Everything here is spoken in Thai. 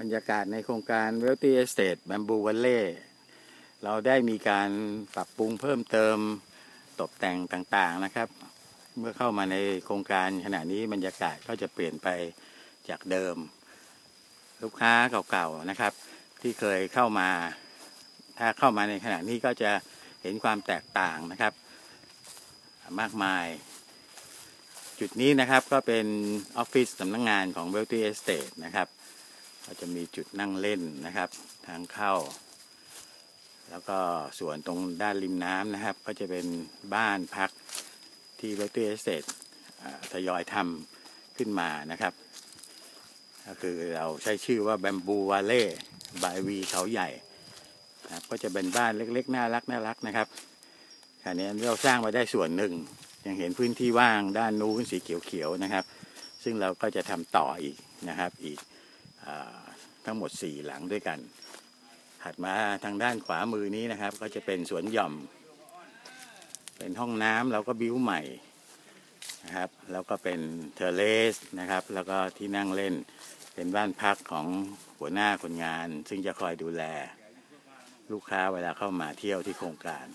บรรยากาศในโครงการ Wealthy Estate Bamboo Valley เราได้มีการปรับปรุงเพิ่มเติมตกแต่งต่างๆนะครับ เมื่อเข้ามาในโครงการขณะนี้บรรยากาศก็จะเปลี่ยนไปจากเดิม ลูกค้าเก่าๆนะครับ ที่เคยเข้ามา ถ้าเข้ามาในขณะนี้ก็จะเห็นความแตกต่างนะครับ มากมาย จุดนี้นะครับก็เป็นออฟฟิศสำนักงงานของ Wealthy Estate นะครับ ก็จะมีจุดนั่งเล่นนะครับ ทางเข้า แล้วก็ส่วนตรงด้านริมน้ำนะครับ ก็จะเป็นบ้านพักที่ Wealthy Estate อ่าทยอยทำขึ้นมานะครับ ก็คือเราใช้ชื่อว่า Bamboo Valley by V เขาใหญ่นะครับก็จะเป็นบ้านเล็กๆ น่ารักน่ารักนะครับอันนี้เราสร้างมาได้ส่วนหนึ่ง ยังเห็นพื้นที่ว่างด้านนู้นสีเขียวๆนะครับ ซึ่งเราก็จะทำต่ออีกนะครับอีก ทั้งหมด 4 หลังด้วยกัน ถัดมาทางด้านขวามือนี้นะครับ ก็จะเป็นสวนหย่อม เป็นห้องน้ำเราก็บิ้วใหม่นะครับ แล้วก็เป็นเทเลสนะครับ แล้วก็ที่นั่งเล่นเป็นบ้านพักของหัวหน้าคนงาน ซึ่งจะคอยดูแล ลูกค้าเวลาเข้ามาเที่ยวที่โครงการ